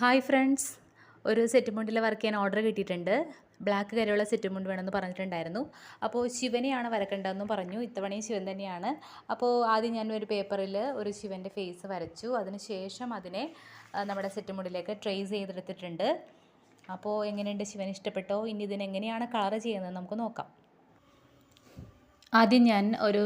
Hi friends. ഒരു set മുണ്ടിൽ work ചെയ്യാൻ ഓർഡർ കിട്ടിയിട്ടുണ്ട്. ബ്ലാക്ക് കരയുള്ള സെറ്റ് മുണ്ട് വേണമെന്ന് പറഞ്ഞിട്ടുണ്ടായിരുന്നു. അപ്പോൾ ശിവനെയാണ് വരക്കേണ്ടതെന്ന് പറഞ്ഞു. ഇത്തവണയും ശിവൻ തന്നെയാണ്. അപ്പോൾ ആദ്യം ഞാൻ ഒരു പേപ്പറിൽ ഒരു ശിവന്റെ ഫേസ് വരച്ചു. അതിനുശേഷം അതിനെ നമ്മുടെ സെറ്റ് മുണ്ടിലേക്ക് ട്രേസ് ചെയ്തെടുത്തിട്ടുണ്ട്. അപ്പോൾ എങ്ങനെയുണ്ട്? ശിവൻ ഇഷ്ടപ്പെട്ടോ? ഇനി ഇതിനെങ്ങനെയാണ് കളർ ചെയ്യുന്നത് നമുക്ക് നോക്കാം. ആദ്യം ഞാൻ ഒരു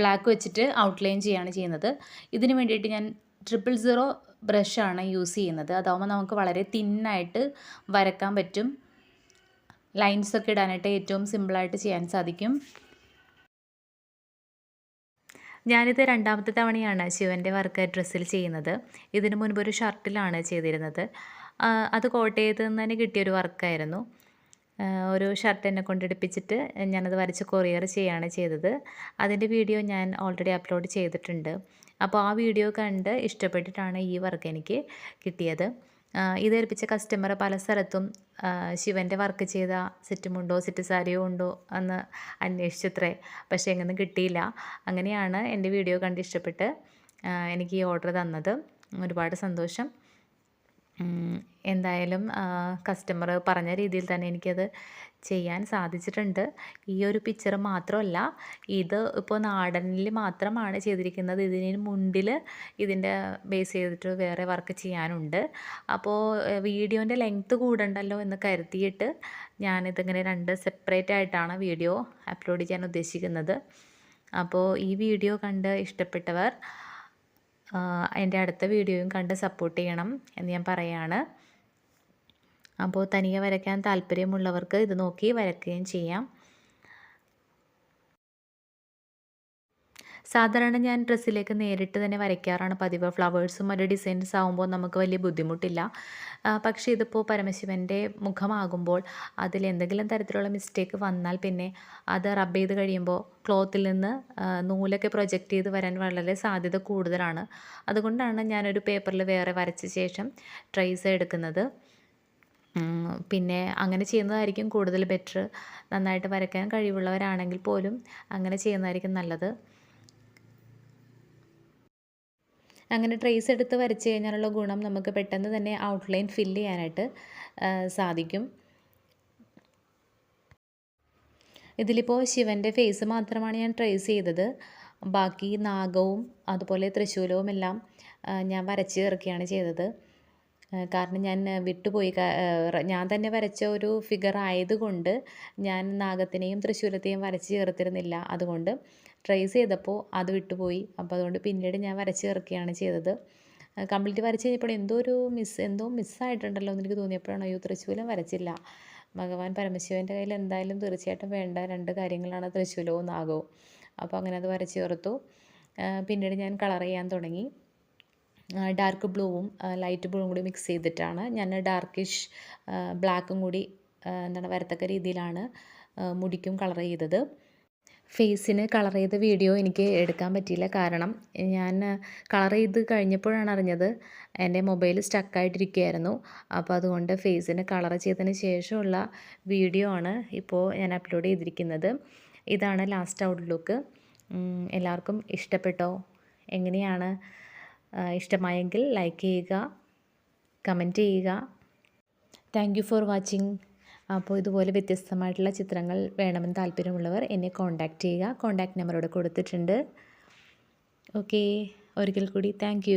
ബ്ലാക്ക് വെച്ചിട്ട് ഔട്ട്ലൈൻ ചെയ്യുകയാണ് ചെയ്യുന്നത്. ഇതിന് വേണ്ടിയിട്ട് ഞാൻ ട്രിപ്പിൾ സീറോ ബ്രഷാണ് യൂസ് ചെയ്യുന്നത്. അതാവുമ്പോൾ നമുക്ക് വളരെ തിന്നായിട്ട് വരക്കാൻ പറ്റും. ലൈൻസൊക്കെ ഇടാനായിട്ട് ഏറ്റവും സിമ്പിളായിട്ട് ചെയ്യാൻ സാധിക്കും. ഞാനിത് രണ്ടാമത്തെ തവണയാണ് ശിവന്റെ വർക്ക് ഡ്രസ്സിൽ ചെയ്യുന്നത്. ഇതിനു മുൻപ് ഒരു ഷർട്ടിലാണ് ചെയ്തിരുന്നത്. അത് കോട്ടയത്ത് നിന്ന് തന്നെ കിട്ടിയൊരു വർക്കായിരുന്നു ഒരു ഷർട്ട് എന്നെ കൊണ്ടെടുപ്പിച്ചിട്ട് ഞാനത് വരച്ച് കൊറിയർ ചെയ്യുകയാണ് ചെയ്തത്. അതിന്റെ വീഡിയോ ഞാൻ ഓൾറെഡി അപ്ലോഡ് ചെയ്തിട്ടുണ്ട്. അപ്പോൾ ആ വീഡിയോ കണ്ട് ഇഷ്ടപ്പെട്ടിട്ടാണ് ഈ വർക്ക് എനിക്ക് കിട്ടിയത്. ഇത് ഏൽപ്പിച്ച കസ്റ്റമർ പല സ്ഥലത്തും ശിവന്റെ വർക്ക് ചെയ്ത സെറ്റുമുണ്ടോ സെറ്റ് സാരിയോ ഉണ്ടോ എന്ന് അന്വേഷിച്ചത്രേ. പക്ഷേ എങ്ങനെ കിട്ടിയില്ല. അങ്ങനെയാണ് എന്റെ വീഡിയോ കണ്ട് ഇഷ്ടപ്പെട്ട് എനിക്ക് ഈ ഓർഡർ തന്നത്. ഒരുപാട് സന്തോഷം. എന്തായാലും കസ്റ്റമർ പറഞ്ഞ രീതിയിൽ തന്നെ എനിക്കത് ചെയ്യാൻ സാധിച്ചിട്ടുണ്ട്. ഈ ഒരു പിക്ചർ മാത്രമല്ല ഇത് ഇപ്പോൾ നാടനിൽ മാത്രമാണ് ചെയ്തിരിക്കുന്നത്. ഇതിന് മുണ്ടിൽ ഇതിന്റെ ബേസ് ചെയ്തിട്ട് വേറെ വർക്ക് ചെയ്യാനുണ്ട്. അപ്പോൾ വീഡിയോന്റെ ലെങ്ത്ത് കൂടണ്ടല്ലോ എന്ന് കരുതിയിട്ട് ഞാനിതിങ്ങനെ രണ്ട് സെപ്പറേറ്റ് ആയിട്ടാണ് വീഡിയോ അപ്ലോഡ് ചെയ്യാൻ ഉദ്ദേശിക്കുന്നത്. അപ്പോൾ ഈ വീഡിയോ കണ്ട് ഇഷ്ടപ്പെട്ടവർ എന്റെ അടുത്ത വീഡിയോയും കണ്ട് സപ്പോർട്ട് ചെയ്യണം എന്ന് ഞാൻ പറയാണ്. അപ്പോൾ തനിയെ വരയ്ക്കാൻ താല്പര്യമുള്ളവർക്ക് ഇത് നോക്കി വരയ്ക്കുകയും ചെയ്യാം. സാധാരണ ഞാൻ ഡ്രസ്സിലേക്ക് നേരിട്ട് തന്നെ വരയ്ക്കാറാണ് പതിവ്. ഫ്ലവേഴ്സും മറ്റു ഡിസൈൻസ് ആകുമ്പോൾ നമുക്ക് വലിയ ബുദ്ധിമുട്ടില്ല. പക്ഷേ ഇതിപ്പോൾ പരമശിവന്റെ മുഖമാകുമ്പോൾ അതിൽ എന്തെങ്കിലും തരത്തിലുള്ള മിസ്റ്റേക്ക് വന്നാൽ പിന്നെ അത് റബ്ബ് ചെയ്ത് കഴിയുമ്പോൾ ക്ലോത്തിൽ നിന്ന് നൂലൊക്കെ പ്രൊജക്റ്റ് ചെയ്ത് വരാൻ വളരെ സാധ്യത കൂടുതലാണ്. അതുകൊണ്ടാണ് ഞാനൊരു പേപ്പറിൽ വേറെ വരച്ച ശേഷം ട്രേസ് എടുക്കുന്നത്. പിന്നെ അങ്ങനെ ചെയ്യുന്നതായിരിക്കും കൂടുതൽ ബെറ്റർ നന്നായിട്ട് വരയ്ക്കാൻ കഴിവുള്ളവരാണെങ്കിൽ പോലും അങ്ങനെ ചെയ്യുന്നതായിരിക്കും നല്ലത്. അങ്ങനെ ട്രേസ് എടുത്ത് വരച്ച് കഴിഞ്ഞാലുള്ള ഗുണം നമുക്ക് പെട്ടെന്ന് തന്നെ ഔട്ട്ലൈൻ ഫില്ല് ചെയ്യാനായിട്ട് സാധിക്കും. ഇതിലിപ്പോൾ ശിവന്റെ ഫേസ് മാത്രമാണ് ഞാൻ ട്രേസ് ചെയ്തത്. ബാക്കി നാഗവും അതുപോലെ തൃശ്ശൂലവും എല്ലാം ഞാൻ വരച്ച് ചേർക്കുകയാണ് ചെയ്തത്. കാരണം ഞാൻ വിട്ടുപോയി. ഞാൻ തന്നെ വരച്ച ഒരു ഫിഗർ ആയതുകൊണ്ട് ഞാൻ നാഗത്തിനെയും തൃശ്ശൂലത്തെയും വരച്ച് ചേർത്തിരുന്നില്ല. അതുകൊണ്ട് ട്രേസ് ചെയ്തപ്പോൾ അത് വിട്ടുപോയി. അപ്പോൾ അതുകൊണ്ട് പിന്നീട് ഞാൻ വരച്ച് ചേർക്കുകയാണ് ചെയ്തത്. കംപ്ലീറ്റ് വരച്ച് കഴിഞ്ഞപ്പോൾ എന്തോ ഒരു മിസ് എന്തോ മിസ്സായിട്ടുണ്ടല്ലോ എന്ന് എനിക്ക് തോന്നിയപ്പോഴാണ് അയ്യോ തൃശ്ശൂലം വരച്ചില്ല. ഭഗവാൻ പരമശിവന്റെ കയ്യിൽ എന്തായാലും തീർച്ചയായിട്ടും വേണ്ട. രണ്ട് കാര്യങ്ങളാണ് തൃശ്ശൂലവും നാഗവും. അപ്പോൾ അങ്ങനെ അത് വരച്ച് ചേർത്തു. പിന്നീട് ഞാൻ കളർ ചെയ്യാൻ തുടങ്ങി. ഡാർക്ക് ബ്ലൂവും ലൈറ്റ് ബ്ലൂവും കൂടി മിക്സ് ചെയ്തിട്ടാണ് ഞാൻ ഡാർക്കിഷ് ബ്ലാക്കും കൂടി എന്താണ് വരത്തക്ക രീതിയിലാണ് മുടിക്കും കളർ ചെയ്തത്. ഫേസിന് കളർ ചെയ്ത വീഡിയോ എനിക്ക് എടുക്കാൻ പറ്റിയില്ല. കാരണം ഞാൻ കളർ ചെയ്ത് കഴിഞ്ഞപ്പോഴാണ് അറിഞ്ഞത് എന്റെ മൊബൈൽ സ്റ്റക്കായിട്ടിരിക്കുകയായിരുന്നു അപ്പോൾ അതുകൊണ്ട് ഫേസിന് കളർ ചെയ്തതിന് ശേഷമുള്ള വീഡിയോ ആണ് ഇപ്പോൾ ഞാൻ അപ്ലോഡ് ചെയ്തിരിക്കുന്നത്. ഇതാണ് ലാസ്റ്റ് ഔട്ട്ലുക്ക് എല്ലാവർക്കും ഇഷ്ടപ്പെട്ടോ? എങ്ങനെയാണ് ഇഷ്ടമായെങ്കിൽ ലൈക്ക് ചെയ്യുക കമന്റ് ചെയ്യുക. താങ്ക് യു ഫോർ വാച്ചിങ് അപ്പോൾ ഇതുപോലെ വ്യത്യസ്തമായിട്ടുള്ള ചിത്രങ്ങൾ വേണമെന്ന് താല്പര്യമുള്ളവർ എന്നെ കോൺടാക്റ്റ് ചെയ്യുക. കോൺടാക്റ്റ് നമ്പർ ഇവിടെ കൊടുത്തിട്ടുണ്ട്. ഓക്കേ ഒരിക്കൽ കൂടി. താങ്ക്